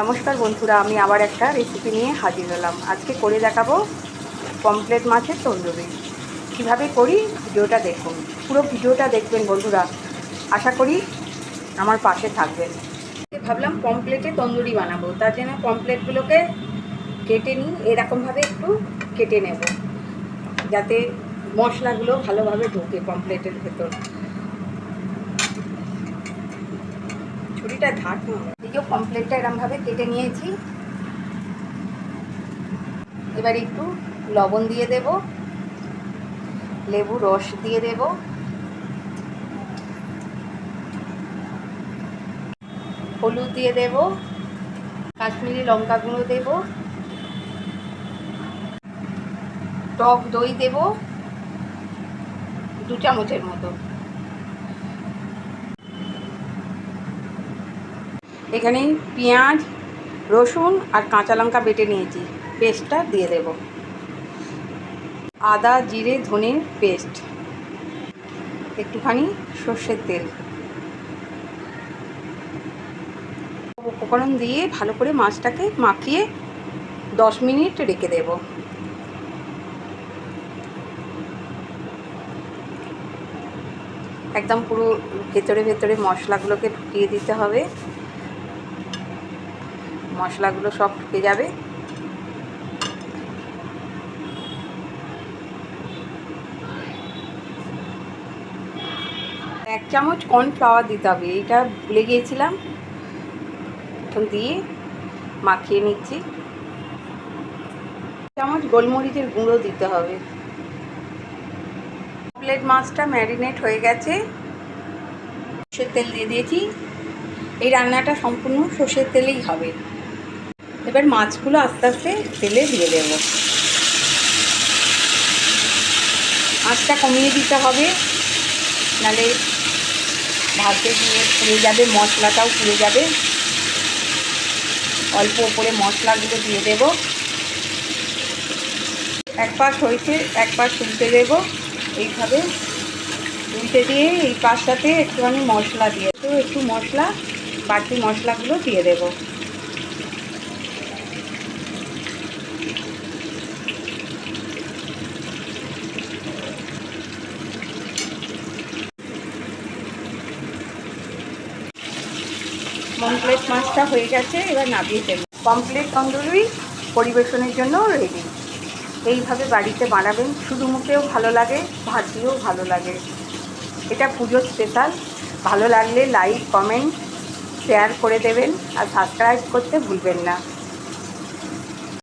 নমস্কার বন্ধুরা, আমি আবার একটা রেসিপি নিয়ে হাজির হলাম। আজকে করে দেখাবো পমপ্লেট মাছের তন্দুরি। কীভাবে করি ভিডিওটা দেখুন। পুরো ভিডিওটা দেখবেন বন্ধুরা। আশা করি আমার পাশে থাকবেন। ভাবলাম পমপ্লেটে তন্দুরি বানাবো। তার জন্য পমপ্লেটগুলোকে কেটে নিই। এরকমভাবে একটু কেটে নেব। যাতে মশলাগুলো ভালোভাবে ঢোকে পমপ্লেটের ভেতর। ছুরিটা ধার এদিকেও পমপ্লেটটা এরমভাবে কেটে নিয়েছি। এবার একটু লবণ দিয়ে দেব। লেবু রস দিয়ে দেব। হলুদ দিয়ে দেব। কাশ্মীরি লঙ্কা গুঁড়ো দেব। টক দই দেব। দু চামচের মতো। এখানে পেঁয়াজ, রসুন আর কাঁচা লঙ্কা বেটে নিয়েছি। পেস্টটা দিয়ে দেব। আদা, জিরে ধনের পেস্ট। একটুখানি সর্ষের তেল। উপকরণ দিয়ে ভালো করে মাছটাকে মাখিয়ে দশ মিনিট রেখে দেব। একদম পুরো ভেতরে ভেতরে মশলাগুলোকে ঢুকিয়ে দিতে হবে। মশলাগুলো সব ঢুকে যাবে। এক চামচ কর্নফ্লাওয়ার দিতে হবে, এইটা ভুলে গিয়েছিলাম। এখন দিয়ে মাখিয়ে নিচ্ছি। চামচ গোলমরিচের গুঁড়ো দিতে হবে। প্লেট মাছটা ম্যারিনেট হয়ে গেছে। সর্ষের তেল দিয়ে দিয়েছি। এই রান্নাটা সম্পূর্ণ সর্ষের তেলেই হবে। এবার মাছগুলো আস্তে আস্তে তেলে দিয়ে দেব। আঁচটা কমিয়ে দিতে হবে নালে ভাতে দিয়ে পুড়ে যাবে, মশলাটাও পুড়ে যাবে। অল্প ওপরে মশলাগুলো দিয়ে দেব। এক পাশ হয়েছে এক পাশ উল্টে দেব। এইভাবে উল্টে দিয়ে এই পাশটাতে একটুখানি মশলা দিয়ে তো একটু মশলা বাড়তি মশলাগুলো দিয়ে দেবো। পমপ্লেট মাছটা হয়ে গেছে, এবার নামিয়ে দেব। পমপ্লেট তন্দুরি পরিবেশনের জন্য রেডি এইভাবে বাড়িতে বানাবেন, শুধু মুখেও ভালো লাগে, ভাত দিয়েও ভালো লাগে। এটা পুজোর স্পেশাল ভালো লাগলে লাইক কমেন্ট শেয়ার করে দেবেন, আর সাবস্ক্রাইব করতে ভুলবেন না।